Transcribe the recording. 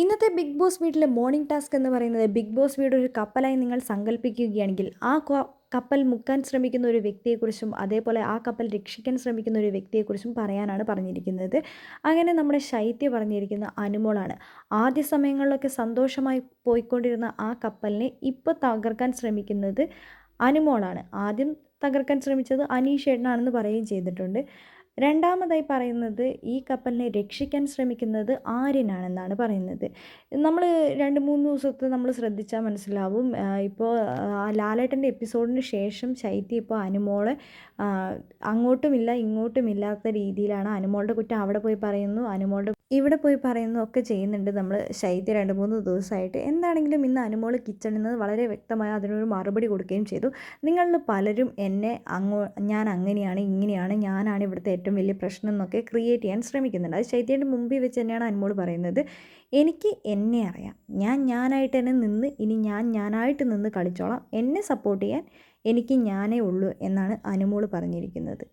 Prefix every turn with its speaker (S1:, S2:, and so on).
S1: ഇന്നത്തെ big boss വീട്ടിലെ morning task എന്ന് പറയുന്നത് ബിഗ് ബോസ് വീട് ഒരു കപ്പലായി നിങ്ങൾ സങ്കല്പിക്കുകയാണെങ്കിൽ ആ കപ്പൽ മുക്കാൻ ശ്രമിക്കുന്ന ഒരു വ്യക്തിയെക്കുറിച്ചും അതേപോലെ ആ കപ്പൽ രക്ഷിക്കാൻ ശ്രമിക്കുന്ന ഒരു വ്യക്തിയെക്കുറിച്ചും പറയാനാണ് പറഞ്ഞിരിക്കുന്നത്. അങ്ങനെ നമ്മുടെ ശൈത്യ പറഞ്ഞിരിക്കുന്ന അനുമോളാണ്. ആദ്യ സമയങ്ങളിലൊക്കെ സന്തോഷമായി പോയിക്കൊണ്ടിരുന്ന ആ കപ്പലിനെ ഇപ്പോൾ തകർക്കാൻ ശ്രമിക്കുന്നത് അനുമോളാണ്. ആദ്യം തകർക്കാൻ ശ്രമിച്ചത് അനീഷ് ഏട്ടനാണെന്ന് പറയുകയും ചെയ്തിട്ടുണ്ട്. രണ്ടാമതായി പറയുന്നത് ഈ കപ്പലിനെ രക്ഷിക്കാൻ ശ്രമിക്കുന്നത് ആര്യനാണെന്നാണ് പറയുന്നത്. നമ്മൾ രണ്ട് മൂന്ന് ദിവസത്തെ നമ്മൾ ശ്രദ്ധിച്ചാൽ മനസ്സിലാവും. ഇപ്പോൾ ലാലേട്ടന്റെ എപ്പിസോഡിന് ശേഷം ശൈത്യ ഇപ്പോൾ അനുമോളെ അങ്ങോട്ടുമില്ല ഇങ്ങോട്ടുമില്ലാത്ത രീതിയിലാണ് അനുമോളുടെ കുറ്റം അവിടെ പോയി പറയുന്നു. അനുമോളുടെ ഇവിടെ പോയി പറയുന്നതൊക്കെ ചെയ്യുന്നുണ്ട് നമ്മൾ ശൈത്യ രണ്ട് മൂന്ന് ദിവസമായിട്ട്. എന്താണെങ്കിലും ഇന്ന് അനുമോൾ കിച്ചണിൽ നിന്ന് വളരെ വ്യക്തമായ അതിനൊരു മറുപടി കൊടുക്കുകയും ചെയ്തു. നിങ്ങളിൽ പലരും എന്നെ അങ്ങോ ഞാൻ അങ്ങനെയാണ് ഇങ്ങനെയാണ് ഞാനാണ് ഇവിടുത്തെ ഏറ്റവും വലിയ പ്രശ്നം എന്നൊക്കെ ക്രിയേറ്റ് ചെയ്യാൻ ശ്രമിക്കുന്നുണ്ട്. അത് ശൈത്യേന്റെ മുമ്പിൽ വെച്ച് തന്നെയാണ് അനുമോൾ പറയുന്നത്. എനിക്ക് എന്നെ അറിയാം. ഞാൻ ഞാനായിട്ട് തന്നെ നിന്ന് ഇനി ഞാൻ ഞാനായിട്ട് നിന്ന് കളിച്ചോളാം. എന്നെ സപ്പോർട്ട് ചെയ്യാൻ എനിക്ക് ഞാനേ ഉള്ളൂ എന്നാണ് അനുമോൾ പറഞ്ഞിരിക്കുന്നത്.